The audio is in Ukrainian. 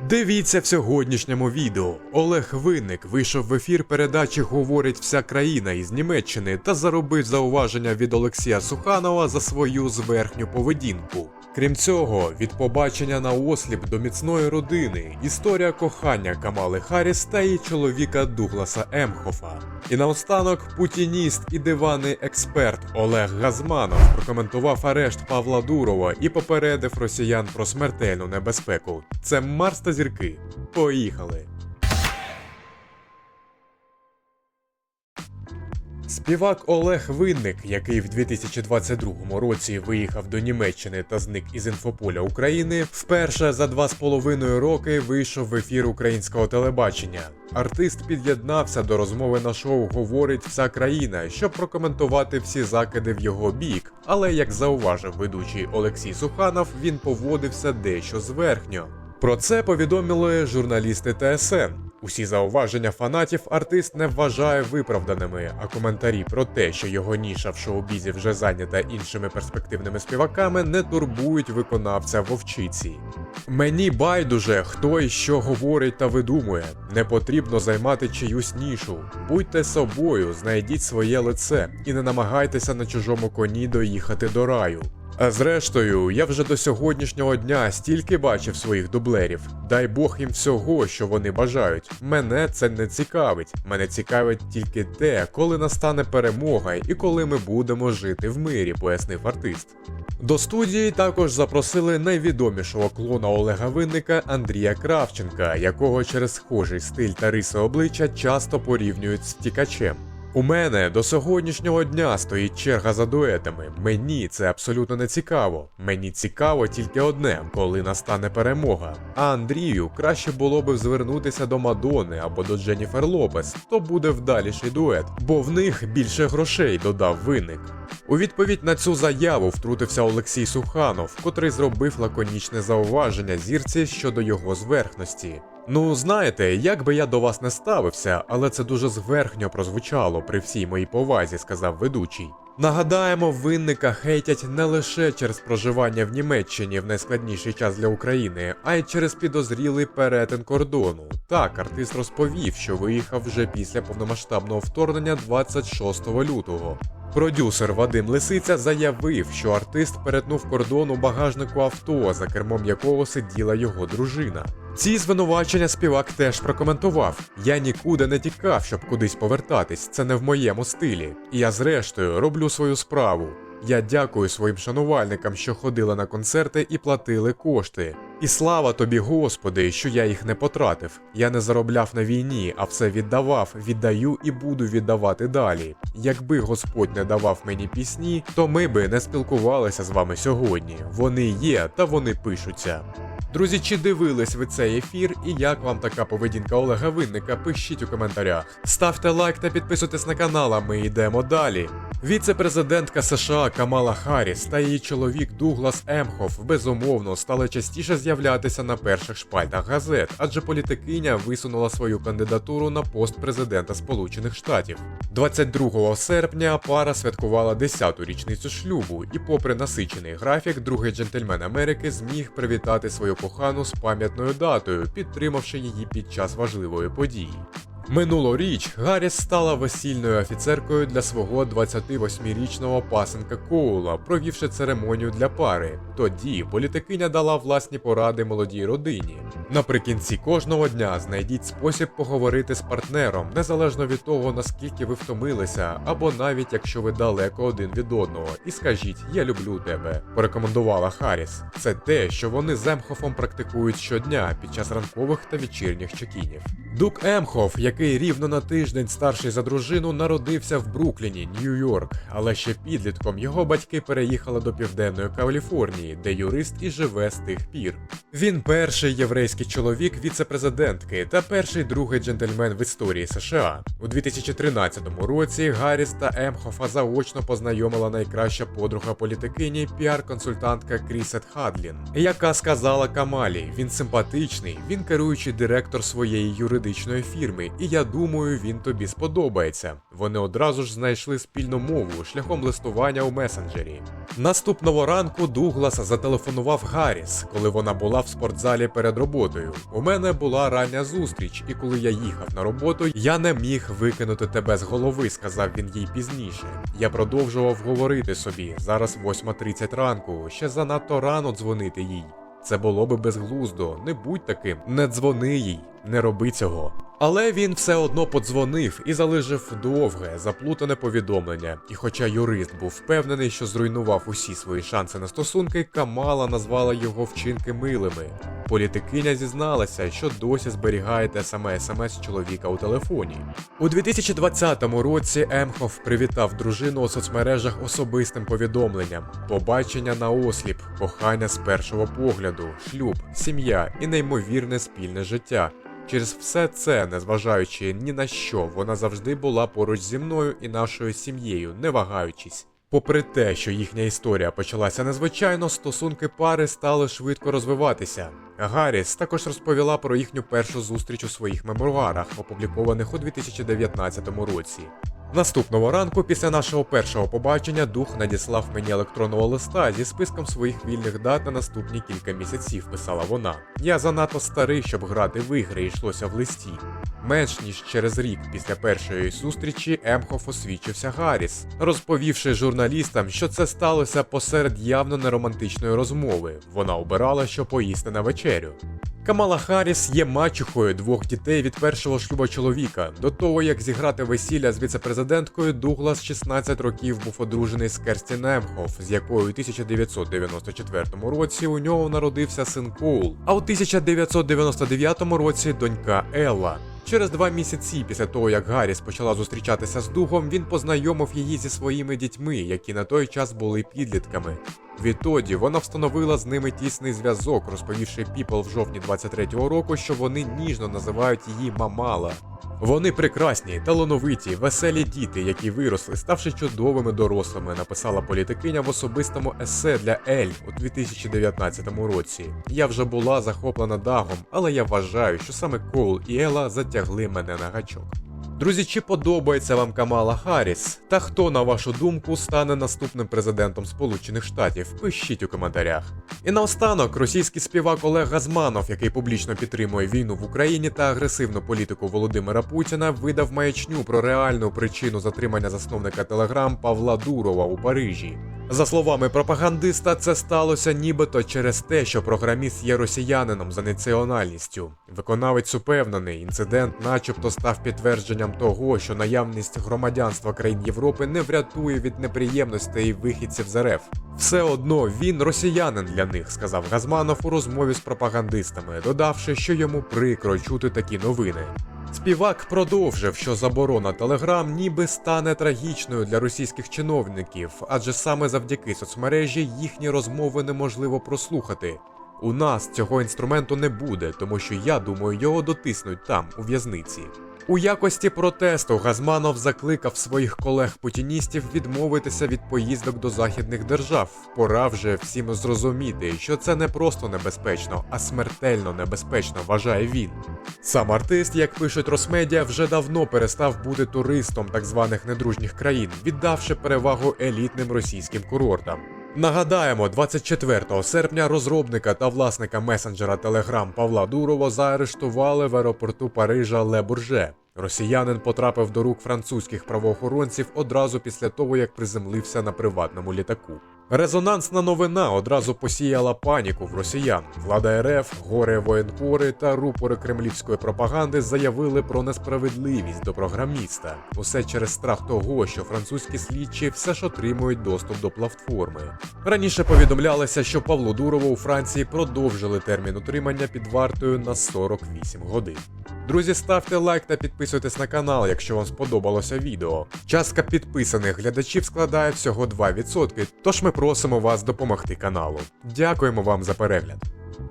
Дивіться в сьогоднішньому відео. Олег Винник вийшов в ефір передачі Говорить вся країна із Німеччини та заробив зауваження від Олексія Суханова за свою зверхню поведінку. Крім цього, від побачення на осліп до міцної родини, історія кохання Камали Харріс та її чоловіка Дугласа Емхофа. І наостанок путініст і диванний експерт Олег Газманов прокоментував арешт Павла Дурова і попередив росіян про смертельну небезпеку. Це Марс та зірки. Поїхали! Співак Олег Винник, який в 2022 році виїхав до Німеччини та зник із інфополя України, вперше за два з половиною роки вийшов в ефір українського телебачення. Артист під'єднався до розмови на шоу Говорить вся країна, щоб прокоментувати всі закиди в його бік. Але як зауважив ведучий Олексій Суханов, він поводився дещо зверхньо. Про це повідомили журналісти ТСН. Усі зауваження фанатів артист не вважає виправданими, а коментарі про те, що його ніша в шоу-бізі вже зайнята іншими перспективними співаками, не турбують виконавця вовчиці. Мені байдуже, хто і що говорить та видумує. Не потрібно займати чиюсь нішу. Будьте собою, знайдіть своє лице і не намагайтеся на чужому коні доїхати до раю. Зрештою, я вже до сьогоднішнього дня стільки бачив своїх дублерів. Дай Бог їм всього, що вони бажають. Мене це не цікавить. Мене цікавить тільки те, коли настане перемога і коли ми будемо жити в мирі, пояснив артист. До студії також запросили найвідомішого клона Олега Винника Андрія Кравченка, якого через схожий стиль та риси обличчя часто порівнюють з втікачем. У мене до сьогоднішнього дня стоїть черга за дуетами. Мені це абсолютно не цікаво. Мені цікаво тільки одне, коли настане перемога. А Андрію краще було би звернутися до Мадони або до Дженніфер Лопес, то буде вдаліший дует, бо в них більше грошей додав винник. У відповідь на цю заяву втрутився Олексій Суханов, котрий зробив лаконічне зауваження зірці щодо його зверхності. Ну, знаєте, як би я до вас не ставився, але це дуже зверхньо прозвучало при всій моїй повазі, сказав ведучий. Нагадаємо, винника хейтять не лише через проживання в Німеччині в найскладніший час для України, а й через підозрілий перетин кордону. Так, артист розповів, що виїхав вже після повномасштабного вторгнення 26 лютого. Продюсер Вадим Лисиця заявив, що артист перетнув кордон у багажнику авто, за кермом якого сиділа його дружина. Ці звинувачення співак теж прокоментував: я нікуди не тікав, щоб кудись повертатись, це не в моєму стилі. І я, зрештою, роблю свою справу. Я дякую своїм шанувальникам, що ходили на концерти і платили кошти. І слава тобі, Господи, що я їх не потратив. Я не заробляв на війні, а все віддавав, віддаю і буду віддавати далі. Якби Господь не давав мені пісні, то ми би не спілкувалися з вами сьогодні. Вони є та вони пишуться. Друзі, чи дивились ви цей ефір і як вам така поведінка Олега Винника? Пишіть у коментарях. Ставте лайк та підписуйтесь на канал, а ми йдемо далі. Віце-президентка США Камала Харріс та її чоловік Дуглас Емхоф безумовно стали частіше з'являтися на перших шпальтах газет, адже політикиня висунула свою кандидатуру на пост президента Сполучених Штатів. 22 серпня пара святкувала 10-ту річницю шлюбу, і, попри насичений графік, другий джентльмен Америки зміг привітати свою кохану з пам'ятною датою, підтримавши її під час важливої події. Минулоріч Гарріс стала весільною офіцеркою для свого 28-річного пасенка Коула, провівши церемонію для пари. Тоді політикиня дала власні поради молодій родині. Наприкінці кожного дня знайдіть спосіб поговорити з партнером, незалежно від того, наскільки ви втомилися, або навіть якщо ви далеко один від одного, і скажіть Я люблю тебе, порекомендувала Харріс. Це те, що вони з Емхофом практикують щодня під час ранкових та вечірніх чекінів. Дук Емхоф, який рівно на тиждень старший за дружину, народився в Брукліні, Нью-Йорк, але ще підлітком його батьки переїхали до південної Каліфорнії, де юрист і живе з тих пір. Він перший єврейський чоловік віце-президентки та перший другий джентльмен в історії США. У 2013 році Гарріс та Емхофа заочно познайомила найкраща подруга політикині, піар-консультантка Крісет Хадлін, яка сказала Камалі: він симпатичний, він керуючий директор своєї юридичної фірми, і я думаю, він тобі сподобається. Вони одразу ж знайшли спільну мову шляхом листування у месенджері. Наступного ранку Дуглас зателефонував Гарріс, коли вона була в спортзалі перед роботою. У мене була рання зустріч, і коли я їхав на роботу, я не міг викинути тебе з голови, сказав він їй пізніше. Я продовжував говорити собі. Зараз 8.30 ранку, ще занадто рано дзвонити їй. Це було би безглуздо, не будь таким, не дзвони їй, не роби цього. Але він все одно подзвонив і залишив довге, заплутане повідомлення. І хоча юрист був впевнений, що зруйнував усі свої шанси на стосунки, Камала назвала його вчинки милими. Політикиня зізналася, що досі зберігає те саме смс чоловіка у телефоні. У 2020 році Емхоф привітав дружину у соцмережах особистим повідомленням: побачення на осліп, кохання з першого погляду, шлюб, сім'я і неймовірне спільне життя. Через все це, незважаючи ні на що, вона завжди була поруч зі мною і нашою сім'єю, не вагаючись. Попри те, що їхня історія почалася незвичайно, стосунки пари стали швидко розвиватися. Гарріс також розповіла про їхню першу зустріч у своїх мемуарах, опублікованих у 2019 році. Наступного ранку, після нашого першого побачення, дух надіслав мені електронного листа зі списком своїх вільних дат на наступні кілька місяців, писала вона. Я занадто старий, щоб грати в ігри, йшлося в листі. Менш ніж через рік після першої зустрічі Емхоф освічився Гарріс, розповівши журналістам, що це сталося посеред явно неромантичної розмови. Вона обирала, що поїсти на вечерю. Камала Харріс є мачухою двох дітей від першого шлюба чоловіка. До того як зіграти весілля з віцепрезиденткою, Дуглас 16 років був одружений з Керстін Емхоф, з якою у 1994 році у нього народився син Коул, а у 1999 році донька Елла. Через два місяці після того, як Гарріс почала зустрічатися з духом, він познайомив її зі своїми дітьми, які на той час були підлітками. Відтоді вона встановила з ними тісний зв'язок, розповівши People в жовтні 23-го року, що вони ніжно називають її Мамала. Вони прекрасні, талановиті, веселі діти, які виросли, ставши чудовими дорослими, написала політикиня в особистому есе для Ель у 2019 році. Я вже була захоплена дагом, але я вважаю, що саме Коул і Ела затягли мене на гачок. Друзі, чи подобається вам Камала Харріс? Та хто, на вашу думку, стане наступним президентом Сполучених Штатів? Пишіть у коментарях. І наостанок, російський співак Олег Газманов, який публічно підтримує війну в Україні та агресивну політику Володимира Путіна, видав маячню про реальну причину затримання засновника Телеграм Павла Дурова у Парижі. За словами пропагандиста, це сталося нібито через те, що програміст є росіянином за національністю. Виконавець упевнений, інцидент, начебто, став підтвердженням того, що наявність громадянства країн Європи не врятує від неприємностей вихідців з РФ. Все одно він росіянин для них, сказав Газманов у розмові з пропагандистами, додавши, що йому прикро чути такі новини. Співак продовжив, що заборона Телеграм ніби стане трагічною для російських чиновників, адже саме завдяки соцмережі їхні розмови неможливо прослухати. У нас цього інструменту не буде, тому що я думаю, його дотиснуть там, у в'язниці. У якості протесту Газманов закликав своїх колег-путіністів відмовитися від поїздок до західних держав. Пора вже всім зрозуміти, що це не просто небезпечно, а смертельно небезпечно, вважає він. Сам артист, як пишуть Росмедіа, вже давно перестав бути туристом так званих недружніх країн, віддавши перевагу елітним російським курортам. Нагадаємо, 24 серпня розробника та власника месенджера Telegram Павла Дурова заарештували в аеропорту Парижа Ле Бурже. Росіянин потрапив до рук французьких правоохоронців одразу після того, як приземлився на приватному літаку. Резонансна новина одразу посіяла паніку в росіян. Влада РФ, горе воєнкори та рупори кремлівської пропаганди заявили про несправедливість до програміста. Усе через страх того, що французькі слідчі все ж отримують доступ до платформи. Раніше повідомлялося, що Павлу Дурову у Франції продовжили термін утримання під вартою на 48 годин. Друзі, ставте лайк та підписуйтесь на канал, якщо вам сподобалося відео. Частка підписаних глядачів складає всього 2%, тож ми просимо вас допомогти каналу. Дякуємо вам за перегляд.